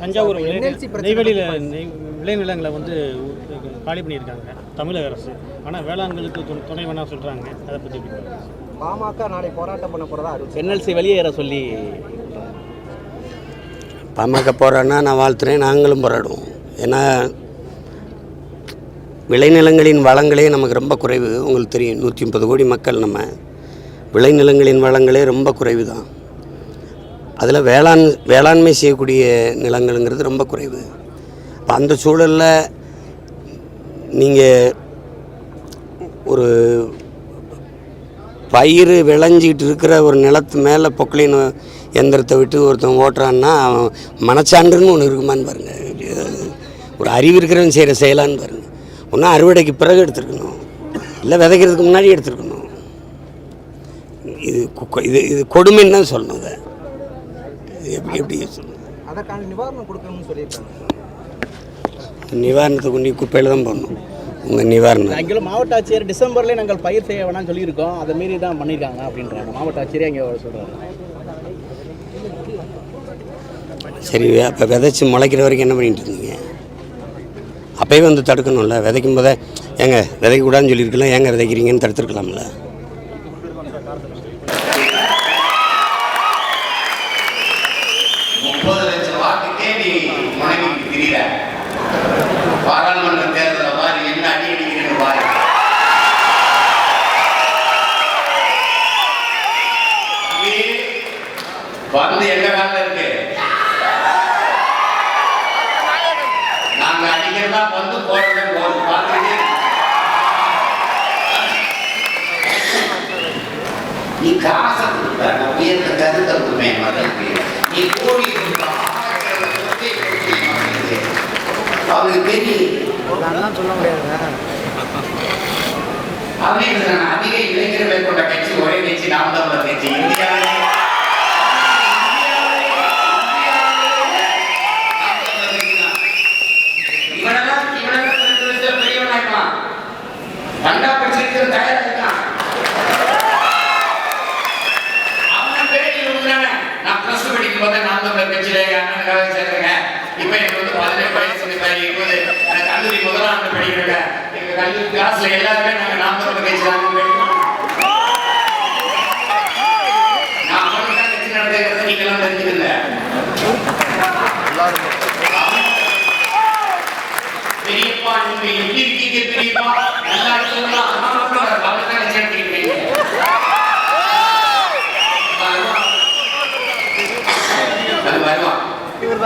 தஞ்சாவூர் நெய்வேலியில் நெய் விளைநிலங்களை வந்து காலி பண்ணியிருக்காங்க தமிழக அரசு. ஆனால் வேளாண்களுக்கு து- துணை வேணா சொல்கிறாங்க அதை பற்றி? பாமக நாளை போராட்டம் பண்ண போறதா அறிவிச்சு என்எல்சி வெளியேற சொல்லி பாமக போராடினா நான் வாழ்த்துறேன் நாங்களும் போராடுவோம். ஏன்னா விளைநிலங்களின் வளங்களே நமக்கு ரொம்ப குறைவு. உங்களுக்கு தெரியும் நூற்றி முப்பது கோடி மக்கள் நம்ம. விளைநிலங்களின் வளங்களே ரொம்ப குறைவு தான் அதில் வேளாண் வேளாண்மை செய்யக்கூடிய நிலங்கள்ங்கிறது ரொம்ப குறைவு. இப்போ அந்த சூழலில் நீங்கள் ஒரு பயிர் விளைஞ்சிக்கிட்டு இருக்கிற ஒரு நிலத்து மேலே பொக்லின் எந்திரத்தை விட்டு ஒருத்தன் ஓட்டுறான்னா அவன் மனச்சான்றுன்னு ஒன்று இருக்குமான்னு பாருங்கள் ஒரு அறிவு இருக்கிறவன் செய்கிற செயலான்னு பாருங்க. ஒன்றும் அறுவடைக்கு பிறகு எடுத்துருக்கணும். இல்லை விதைக்கிறதுக்கு முன்னாடி எடுத்துருக்கணும். இது இது இது கொடுமைன்னு தான் சொல்லணும். அதை எப்படி எப்படி சொல்லணும் அதற்கான நிவாரணம் கொடுக்கணும்னு சொல்லியிருக்காங்க. நிவாரணத்தை கொண்டு குப்பையில் தான் போடணும். உங்கள் நிவாரணம். ஆக்சுவலாக மாவட்ட ஆட்சியர் டிசம்பர்லேயே நாங்கள் பயிர் செய்ய வேணாம்னு சொல்லியிருக்கோம். அதை மீறி தான் பண்ணியிருக்காங்க அப்படின்றாங்க. மாவட்ட ஆட்சியரே அங்கே சொல்கிறாங்க சரி அப்போ விதைச்சி முளைக்கிற வரைக்கும் என்ன பண்ணிட்டு இருந்தீங்க? அப்பயே வந்து தடுக்கணும்ல. விதைக்கும் போதே ஏங்க விதைக்கக்கூடாதுன்னு சொல்லியிருக்கலாம். ஏங்க விதைக்கிறீங்கன்னு தடுத்துருக்கலாம்ல. பாராளுமன்ற தேர்தலை பாரு என்ன அடி அடிக்கிறேன்னு பாரு தம்பி, வந்து எங்க காலில் இருக்கு? நாங்க அடிக்கிறதா வந்து போறது போது பார்த்துட்டு நீ காசை கொடுத்த உயர்ந்த கருத்தை கொடுப்பேன் மகளுக்கு அதெல்லாம் சொல்ல முடியாதுங்க அதிக இளைஞர்களை கொண்ட கட்சி ஒரே கட்சி நாம் தமிழர் கட்சி. இந்தியாவிலே இவனெல்லாம் படிச்சிருக்கிற தயாரா இருக்கான் அவன் பேட்டி நான் ப்ளஸ் டூ படிக்கும் போது நாம் தமிழர் கட்சியில இப்ப எனக்கு வந்து பதினெட்டு வயசு. படிக்கிறல எங்க கல்வி கிளாஸ்ல எல்லாருமே நாங்க நாற்பது ரூபாய் கழிச்சாங்க நான் பெரியப்பா நீங்க எப்படி இருக்கீங்க பெரியப்பா